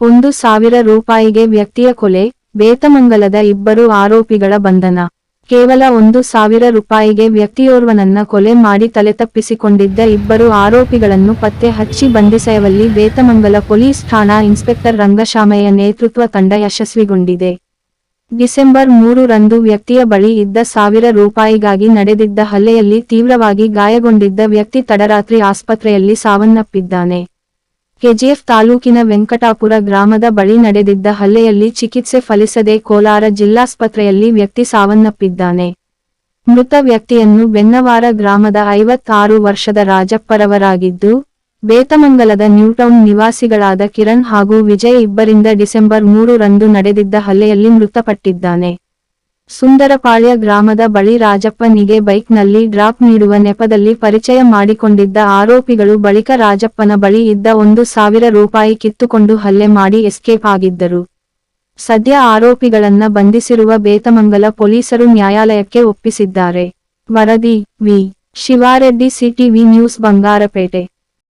ಒಂದು ಸಾವಿರ ರೂಪಾಯಿಗೆ ವ್ಯಕ್ತಿಯ ಕೊಲೆ, ಬೇತಮಂಗಲದ ಇಬ್ಬರು ಆರೋಪಿಗಳ ಬಂಧನ. ಕೇವಲ ಒಂದು ಸಾವಿರ ರೂಪಾಯಿಗೆ ವ್ಯಕ್ತಿಯೋರ್ವನನ್ನ ಕೊಲೆ ಮಾಡಿ ತಲೆ ತಪ್ಪಿಸಿಕೊಂಡಿದ್ದ ಇಬ್ಬರು ಆರೋಪಿಗಳನ್ನು ಪತ್ತೆ ಹಚ್ಚಿ ಬಂಧಿಸಯವಲ್ಲಿ ಬೇತಮಂಗಲ ಪೊಲೀಸ್ ಠಾಣಾ ಇನ್ಸ್ಪೆಕ್ಟರ್ ರಂಗಶಾಮಯ್ಯ ನೇತೃತ್ವ ತಂಡ ಯಶಸ್ವಿಗೊಂಡಿದೆ. ಡಿಸೆಂಬರ್ ಮೂರು ರಂದು ವ್ಯಕ್ತಿಯ ಬಳಿ ಇದ್ದ ಸಾವಿರ ರೂಪಾಯಿಗಾಗಿ ನಡೆದಿದ್ದ ಹಲ್ಲೆಯಲ್ಲಿ ತೀವ್ರವಾಗಿ ಗಾಯಗೊಂಡಿದ್ದ ವ್ಯಕ್ತಿ ತಡರಾತ್ರಿ ಆಸ್ಪತ್ರೆಯಲ್ಲಿ ಸಾವನ್ನಪ್ಪಿದ್ದಾನೆ. ಕೆಜಿಎಫ್ ತಾಲೂಕಿನ ವೆಂಕಟಾಪುರ ಗ್ರಾಮದ ಬಳಿ ನಡೆದಿದ್ದ ಹಲ್ಲೆಯಲ್ಲಿ ಚಿಕಿತ್ಸೆ ಫಲಿಸದೆ ಕೋಲಾರ ಜಿಲ್ಲಾಸ್ಪತ್ರೆಯಲ್ಲಿ ವ್ಯಕ್ತಿ ಸಾವನ್ನಪ್ಪಿದ್ದಾನೆ. ಮೃತ ವ್ಯಕ್ತಿಯನ್ನು ಬೆನ್ನವಾರ ಗ್ರಾಮದ ಐವತ್ತಾರು ವರ್ಷದ ರಾಜಪ್ಪರವರಾಗಿದ್ದು, ಬೇತಮಂಗಲದ ನ್ಯೂಟೌನ್ ನಿವಾಸಿಗಳಾದ ಕಿರಣ್ ಹಾಗೂ ವಿಜಯ್ ಇಬ್ಬರಿಂದ ಡಿಸೆಂಬರ್ ಮೂರು ರಂದು ನಡೆದಿದ್ದ ಹಲ್ಲೆಯಲ್ಲಿ ಮೃತಪಟ್ಟಿದ್ದಾನೆ. ಸುಂದರಪಾಳ್ಯ ಗ್ರಾಮದ ಬಳಿ ರಾಜಪ್ಪನಿಗೆ ಬೈಕ್ನಲ್ಲಿ ಡ್ರಾಪ್ ನೀಡುವ ನೆಪದಲ್ಲಿ ಪರಿಚಯ ಮಾಡಿಕೊಂಡಿದ್ದ ಆರೋಪಿಗಳು ಬಳಿಕ ರಾಜಪ್ಪನ ಬಳಿ ಇದ್ದ ಒಂದು ಸಾವಿರ ರೂಪಾಯಿ ಕಿತ್ತುಕೊಂಡು ಹಲ್ಲೆ ಮಾಡಿ ಎಸ್ಕೇಪ್ ಆಗಿದ್ದರು. ಸದ್ಯ ಆರೋಪಿಗಳನ್ನ ಬಂಧಿಸಿರುವ ಬೇತಮಂಗಲ ಪೊಲೀಸರು ನ್ಯಾಯಾಲಯಕ್ಕೆ ಒಪ್ಪಿಸಿದ್ದಾರೆ. ವರದಿ, V. Shivareddy, CTV news, Bangarapete.